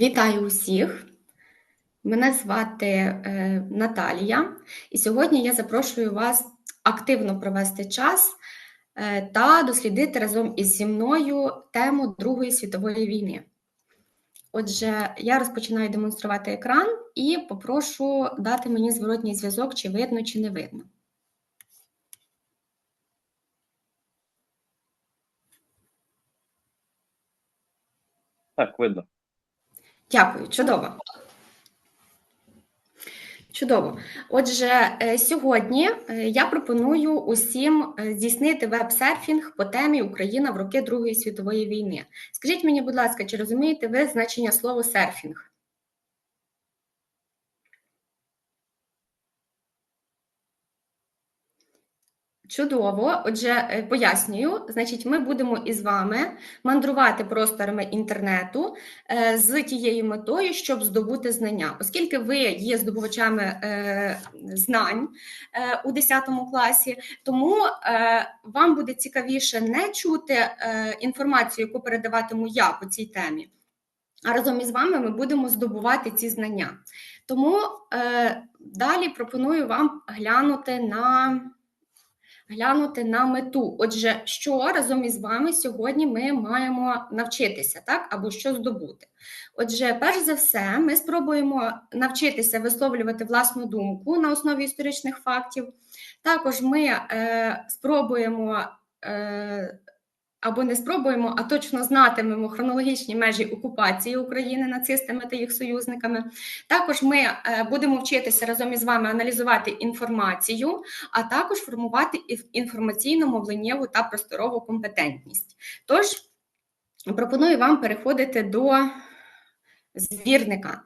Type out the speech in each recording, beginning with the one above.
Вітаю усіх! Мене звати е, Наталія, і сьогодні я запрошую вас активно провести час е, та дослідити разом із зі мною тему Другої світової війни. Отже, я розпочинаю демонструвати екран і попрошу дати мені зворотній зв'язок, чи видно, чи не видно. Так, видно. Дякую, чудово. Чудово. Отже, е, сьогодні е, я пропоную усім е, здійснити веб-серфінг по темі Україна в роки Другої світової війни. Скажіть мені, будь ласка, чи розумієте ви значення слова серфінг? Чудово, отже, е, пояснюю, значить, ми будемо із вами мандрувати просторами інтернету е, з тією метою, щоб здобути знання, оскільки ви є здобувачами е, знань у 10 класі, тому вам буде цікавіше не чути інформацію, яку передаватиму я по цій темі. А разом із вами ми будемо здобувати ці знання. Тому далі пропоную вам глянути на глянути на мету. Отже, що разом із вами сьогодні ми маємо навчитися, так, або що здобути. Отже, перш за все, ми спробуємо навчитися висловлювати власну думку на основі історичних фактів. Також ми е, спробуємо. Е, або не спробуємо, а точно знатимемо хронологічні межі окупації України нацистами та їх союзниками. Також ми е, будемо вчитися разом із вами аналізувати інформацію, а також формувати інформаційно мовленнєву та просторову компетентність. Тож пропоную вам переходити до звірника.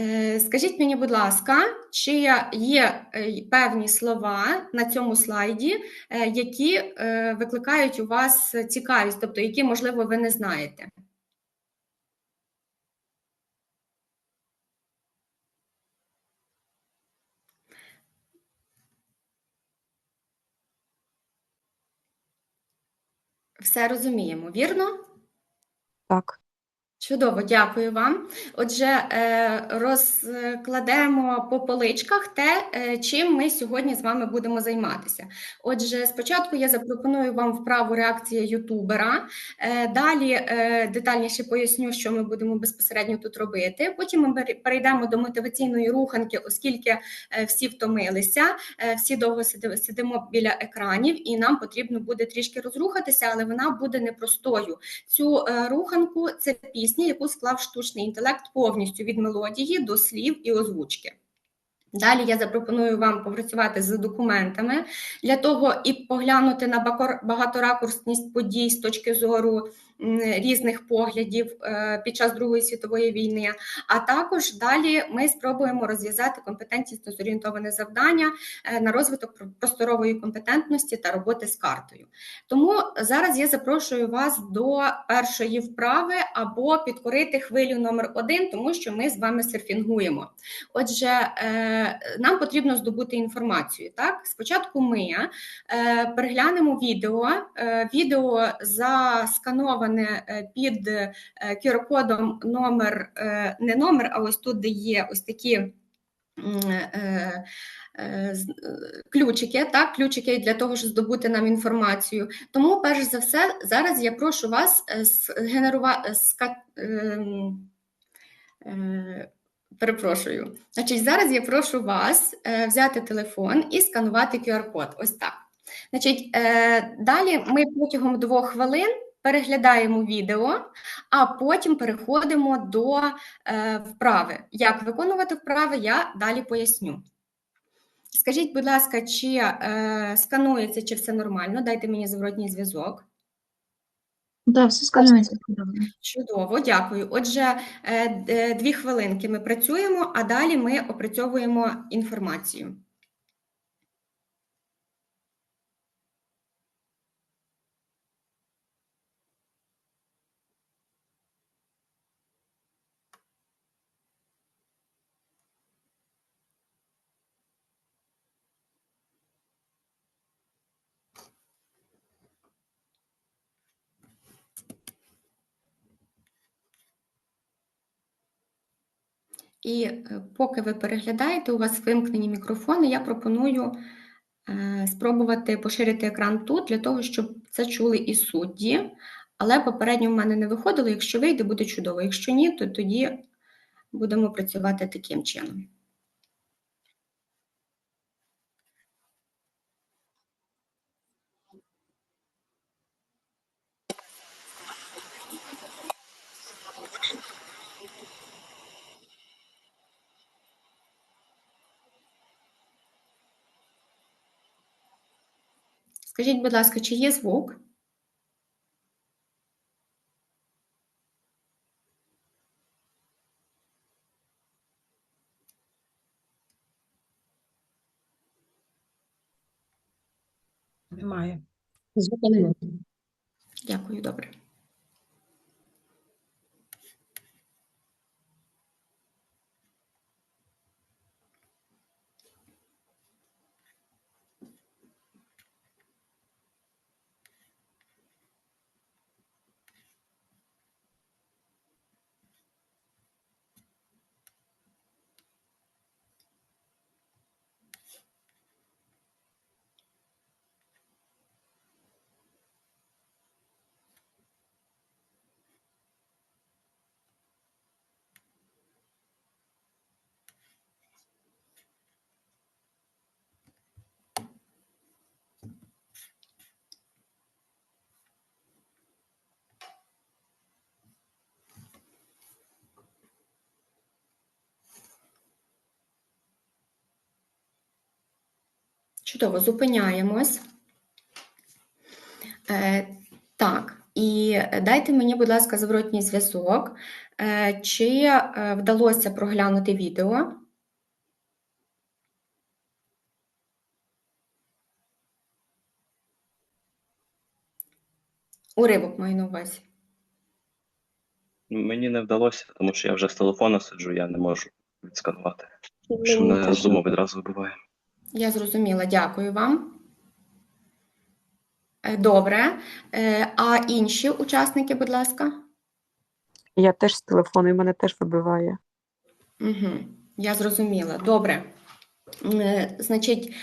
Е, скажіть мені, будь ласка, чи є е, певні слова на цьому слайді, е, які викликають у вас цікавість, тобто які, можливо, ви не знаєте? Все розуміємо, вірно? Так. Чудово, дякую вам. Отже, е, розкладемо по поличках те, е, чим ми сьогодні з вами будемо займатися. Отже, спочатку я запропоную вам вправу реакція ютубера. Е, далі детальніше поясню, що ми будемо безпосередньо тут робити. Потім ми перейдемо до мотиваційної руханки, оскільки всі втомилися, всі довго сидимо біля екранів, і нам потрібно буде трішки розрухатися, але вона буде непростою. Цю руханку це пісня пісні, яку склав штучний інтелект повністю від мелодії до слів і озвучки. Далі я запропоную вам попрацювати з документами для того і поглянути на багаторакурсність подій з точки зору різних поглядів е, під час Другої світової війни. А також далі ми спробуємо розв'язати компетентність зорієнтоване завдання е, на розвиток просторової компетентності та роботи з картою. Тому зараз я запрошую вас до першої вправи або підкорити хвилю номер один, тому що ми з вами серфінгуємо. Отже, е, нам потрібно здобути інформацію. Так, спочатку ми переглянемо відео, відео заскановане зафіксоване е, під QR-кодом е, номер, е, не номер, а ось тут де є ось такі. Ключики, так, ключики для того, щоб здобути нам інформацію. Тому, перш за все, зараз я прошу вас згенерувати. Перепрошую. Значить, Зараз я прошу вас взяти телефон і сканувати QR-код. Ось так. Значить, Далі ми протягом двох хвилин переглядаємо відео, а потім переходимо до е, вправи. Як виконувати вправи, я далі поясню. Скажіть, будь ласка, чи е, сканується, чи все нормально? Дайте мені зворотній зв'язок. Так, все сканується. Чудово, дякую. Отже, е, дві хвилинки ми працюємо, а далі ми опрацьовуємо інформацію. І е, поки ви переглядаєте, у вас вимкнені мікрофони, я пропоную е, спробувати поширити екран тут для того, щоб це чули і судді. Але попередньо в мене не виходило. Якщо вийде, буде чудово. Якщо ні, то тоді будемо працювати таким чином. Скажіть, будь ласка, чи є звук? Немає. Звука немає. Дякую, добре. Чудово, зупиняємось. Е, так, і дайте мені, будь ласка, зворотній зв'язок. Е, чи е, вдалося проглянути відео? Уривок маю на увазі. Мені не вдалося, тому що я вже з телефона сиджу, я не можу відсканувати. Що мене з дому відразу вибиває. Я зрозуміла, дякую вам. Е, Добре. Е, А інші учасники, будь ласка? Я теж з телефону, і мене теж вибиває. Угу, я зрозуміла. Добре. Е, Значить,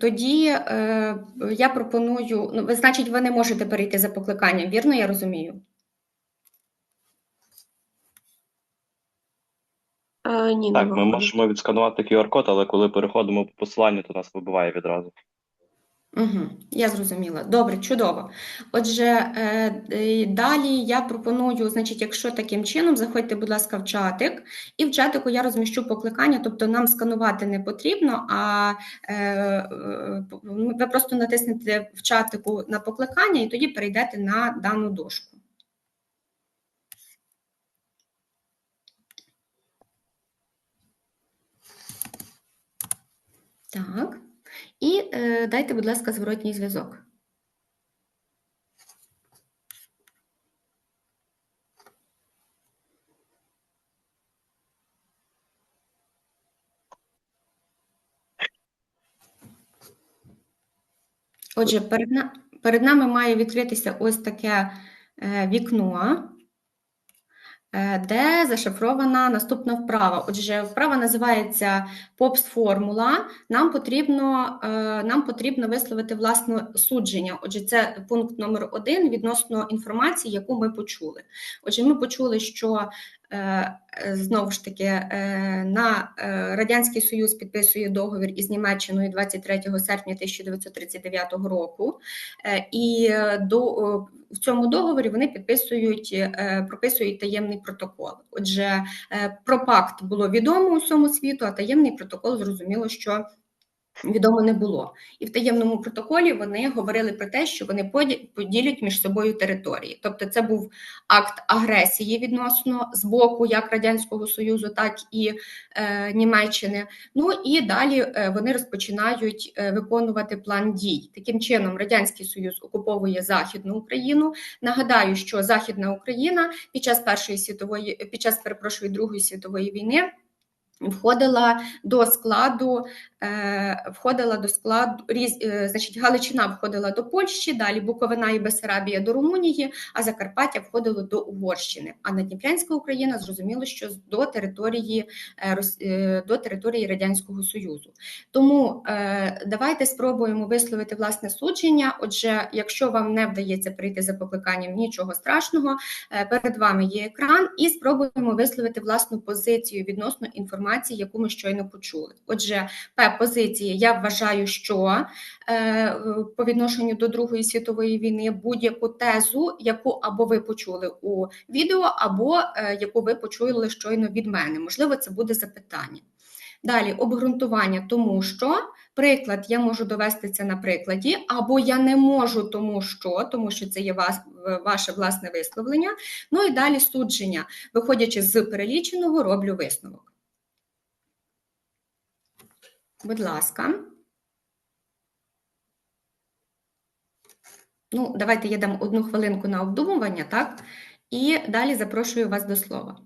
тоді е, я пропоную. Ну, значить, ви не можете перейти за покликанням, вірно, я розумію? А, ні, Так, не ми виходить. можемо відсканувати QR-код, але коли переходимо по посиланню, то нас вибиває відразу. Угу, я зрозуміла. Добре, чудово. Отже, е, е, далі я пропоную, значить, якщо таким чином, заходьте, будь ласка, в чатик, і в чатику я розміщу покликання, тобто нам сканувати не потрібно, а е, е, ви просто натиснете в чатику на покликання і тоді перейдете на дану дошку. Так. І е, дайте, будь ласка, зворотній зв'язок. Отже, перед, на, перед нами має відкритися ось таке е, вікно, де зашифрована наступна вправа. Отже, вправа називається попс-формула. Нам потрібно, е, нам потрібно висловити власне судження. Отже, це пункт номер один відносно інформації, яку ми почули. Отже, ми почули, що е, е, знову ж таки е, на е, Радянський Союз підписує договір із Німеччиною 23 серпня 1939 року, Е, і е, до в цьому договорі вони підписують, е, прописують таємний протокол. Отже, е, про пакт було відомо усьому світу, а таємний протокол зрозуміло, що відомо не було. І в таємному протоколі вони говорили про те, що вони поді- поділять між собою території. Тобто, це був акт агресії відносно з боку як Радянського Союзу, так і е, Німеччини. Ну і далі е, вони розпочинають е, виконувати план дій. Таким чином, Радянський Союз окуповує Західну Україну. Нагадаю, що Західна Україна під час Першої світової, під час перепрошую Другої світової війни входила до складу е, входила до складу різ, е, значить, Галичина входила до Польщі, далі Буковина і Бесарабія до Румунії, а Закарпаття входило до Угорщини. А Надніпрянська Україна зрозуміло, що до території е, е, до території Радянського Союзу. Тому е, давайте спробуємо висловити власне судження. Отже, якщо вам не вдається прийти за покликанням, нічого страшного. Е, Перед вами є екран, і спробуємо висловити власну позицію відносно інформації, яку ми щойно почули. Отже, П позиції я вважаю, що е, по відношенню до Другої світової війни будь-яку тезу, яку або ви почули у відео, або е, яку ви почули щойно від мене. Можливо, це буде запитання. Далі обґрунтування, тому що приклад я можу довести це на прикладі, або я не можу, тому що, тому що це є вас, ваше власне висловлення. Ну і далі судження. Виходячи з переліченого, роблю висновок. Будь ласка. Ну, давайте я дам одну хвилинку на обдумування, так? І далі запрошую вас до слова.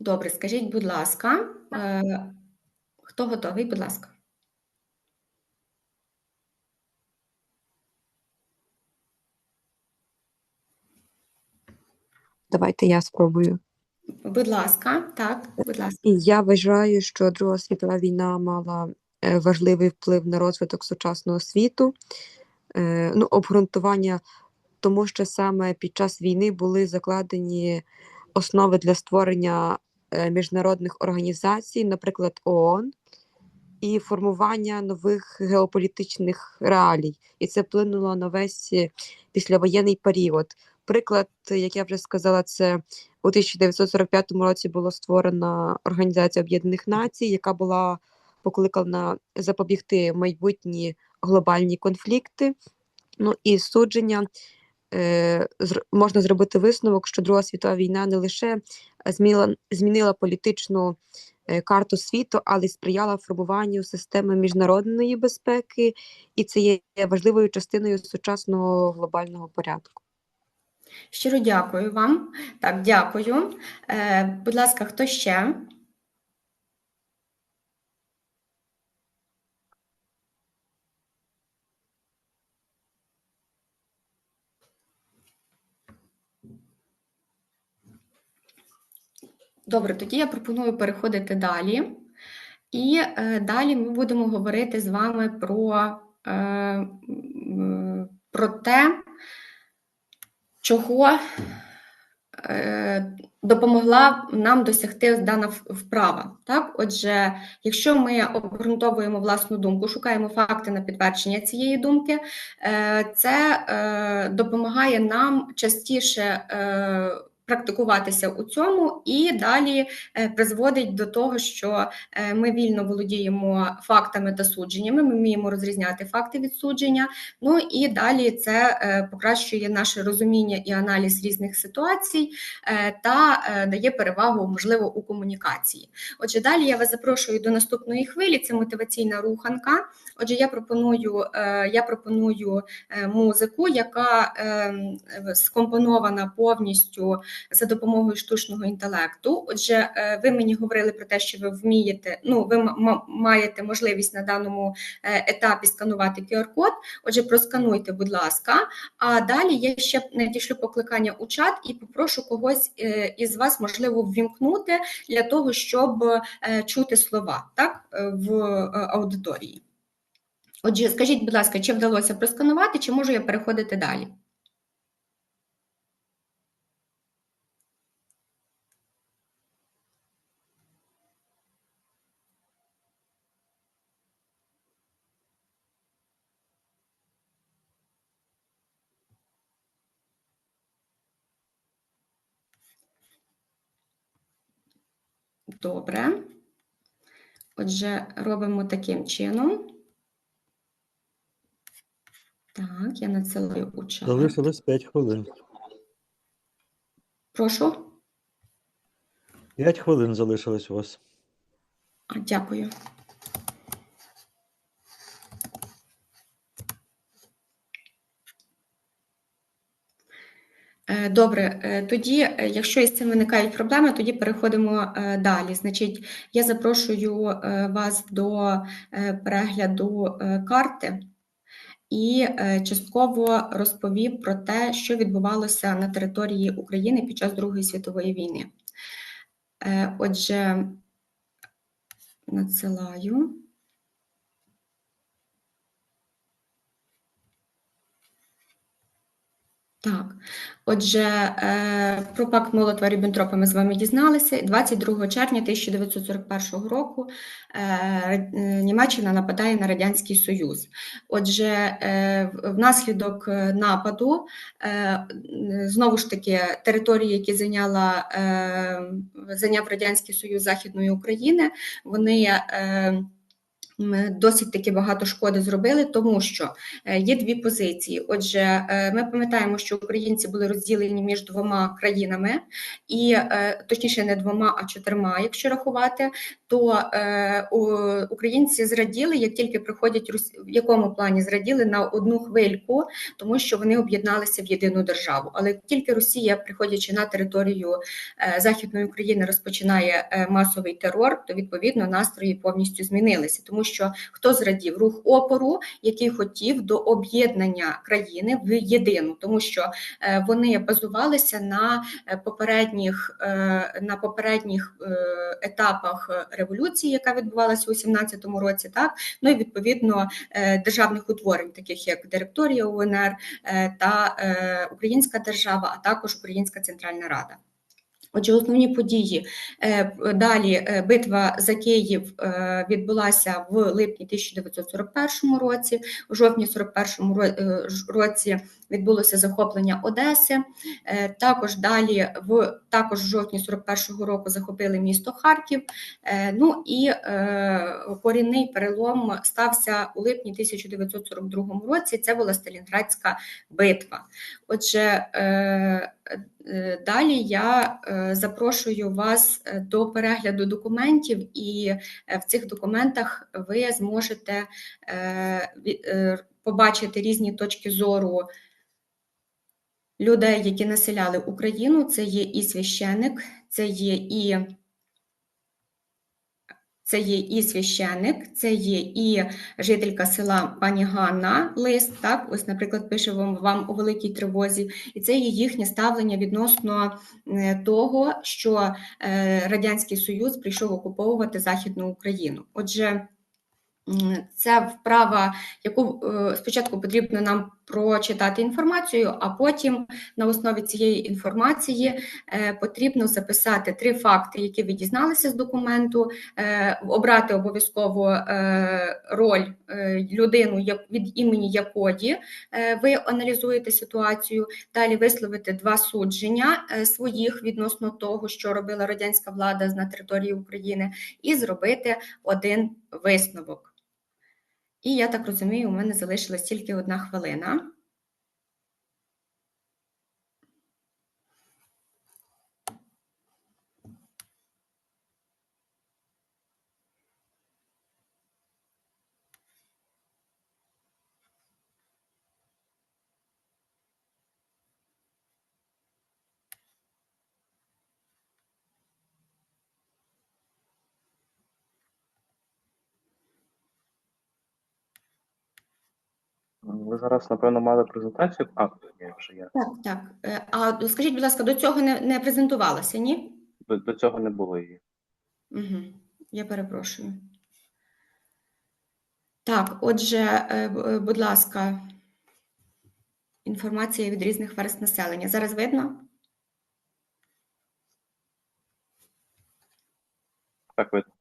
Добре, скажіть, будь ласка, е, хто готовий, будь ласка. Давайте я спробую. Будь ласка, так, будь ласка. І я вважаю, що Друга світова війна мала е, важливий вплив на розвиток сучасного світу. Е, Ну, обґрунтування, тому що саме під час війни були закладені основи для створення міжнародних організацій, наприклад, ООН, і формування нових геополітичних реалій. І це вплинуло на весь е, післявоєнний період. Приклад, як я вже сказала, це у 1945 році була створена Організація Об'єднаних Націй, яка була покликана запобігти майбутні глобальні конфлікти. Ну і судження е, можна зробити висновок, що Друга світова війна не лише змінила, змінила політичну е, карту світу, але й сприяла формуванню системи міжнародної безпеки, і це є важливою частиною сучасного глобального порядку. Щиро дякую вам. Так, дякую. Е, будь ласка, хто ще? Добре, тоді я пропоную переходити далі. І е, далі ми будемо говорити з вами про, е, про те, чого е, допомогла нам досягти дана вправа. Так? Отже, якщо ми обґрунтовуємо власну думку, шукаємо факти на підтвердження цієї думки, е, це е, допомагає нам частіше е, практикуватися у цьому і далі е, призводить до того, що е, ми вільно володіємо фактами та судженнями, ми вміємо розрізняти факти від судження. Ну і далі це е, покращує наше розуміння і аналіз різних ситуацій та дає перевагу, можливо, у комунікації. Отже, далі я вас запрошую до наступної хвилі. Це мотиваційна руханка. Отже, я пропоную, я пропоную музику, яка ем, скомпонована повністю за допомогою штучного інтелекту. Отже, е, ви мені говорили про те, що ви вмієте, ну ви маєте можливість на даному е, етапі сканувати QR-код. Отже, проскануйте, будь ласка. А далі я ще надішлю покликання у чат і попрошу когось е, із вас, можливо, ввімкнути для того, щоб чути слова так, в аудиторії. Отже, скажіть, будь ласка, чи вдалося просканувати, чи можу я переходити далі? Добре. Отже, робимо таким чином. Так, я надсилаю у чат. Залишилось 5 хвилин. Прошу. 5 хвилин залишилось у вас. А, Дякую. Добре, е, тоді, е, якщо із цим виникають проблеми, тоді переходимо е, далі. Значить, я запрошую вас до перегляду карти і частково розповім про те, що відбувалося на території України під час Другої світової війни. Отже, надсилаю. Так, отже, е, про пакт Молотова-Ріббентропа ми з вами дізналися. 22 червня 1941 року е, е, Німеччина нападає на Радянський Союз. Отже, внаслідок нападу, знову ж таки, території, які зайняла, зайняв Радянський Союз Західної України, вони досить таки багато шкоди зробили, тому що е, є дві позиції. Отже, е, ми пам'ятаємо, що українці були розділені між двома країнами, і е, точніше не двома, а чотирма, якщо рахувати, то українці зраділи, як тільки приходять в якому плані зраділи на одну хвильку, тому що вони об'єдналися в єдину державу. Але тільки Росія, приходячи на територію Західної України, розпочинає масовий терор, то відповідно настрої повністю змінилися, тому що хто зрадів рух опору, який хотів до об'єднання країни в єдину, тому що е, вони базувалися на е, попередніх е, на попередніх етапах революції, яка відбувалася у 17-му році, так ну і відповідно державних утворень, таких як директорія УНР та Українська держава, а також Українська Центральна Рада. Отже, основні події Е, далі е, битва за Київ е, відбулася в липні 1941 році. У жовтні 41 ро- е, році відбулося захоплення Одеси. Е, Також далі в також в жовтні 41 року захопили місто Харків. Е, Ну і е, корінний перелом стався у липні 1942 році. Це була Сталінградська битва. Отже, далі я запрошую вас до перегляду документів, і в цих документах ви зможете побачити різні точки зору людей, які населяли Україну. Це є і священик, це є і це є і священик, це є і жителька села пані Ганна Лист. Так, ось, наприклад, пише вам, вам у великій тривозі, і це є їхнє ставлення відносно е, того, що е, Радянський Союз прийшов окуповувати Західну Україну. Отже, це вправа, яку е, спочатку потрібно нам прочитати інформацію, а потім на основі цієї інформації е, потрібно записати три факти, які ви дізналися з документу, е, обрати обов'язково роль людину, від імені якої ви аналізуєте ситуацію, далі висловити два судження своїх відносно того, що робила радянська влада на території України, і зробити один висновок. І я так розумію, у мене залишилась тільки одна хвилина. Ви зараз, напевно, мали презентацію. А, ні, вже є. Так, так. Е, А скажіть, будь ласка, до цього не, не презентувалася, ні? До, до цього не було її. Угу. Я перепрошую. Так, отже, е, е, будь ласка, інформація від різних верст населення. Зараз видно? Так видно.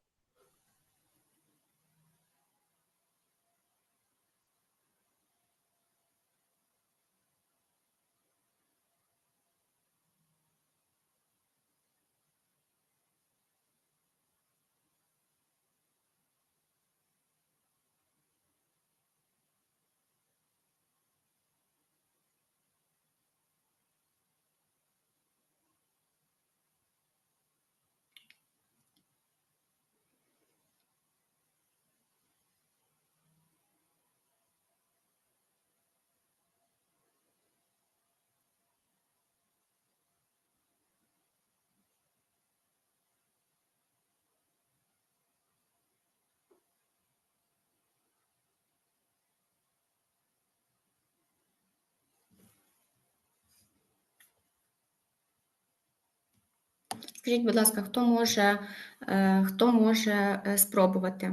Скажіть, будь ласка, хто може, е, хто може е, спробувати?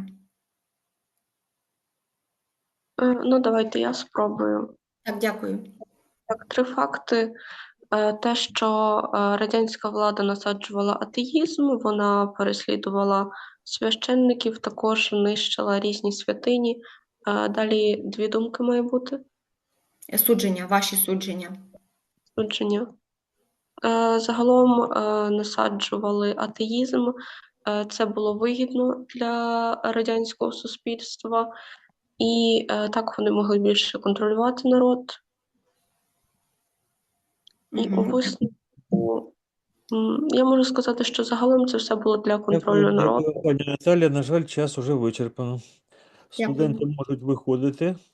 Е, Ну, давайте я спробую. Так, дякую. Так, три факти. Те, що радянська влада насаджувала атеїзм, вона переслідувала священників, також нищила різні святині. Далі дві думки має бути. Судження, ваші судження. судження. Е, Загалом е, насаджували атеїзм. Е, Це було вигідно для радянського суспільства, і так вони могли більше контролювати народ. І у висновку я можу сказати, що загалом це все було для контролю Дякую, народу. пані Наталя. На жаль, час уже вичерпано. Студенти можуть виходити.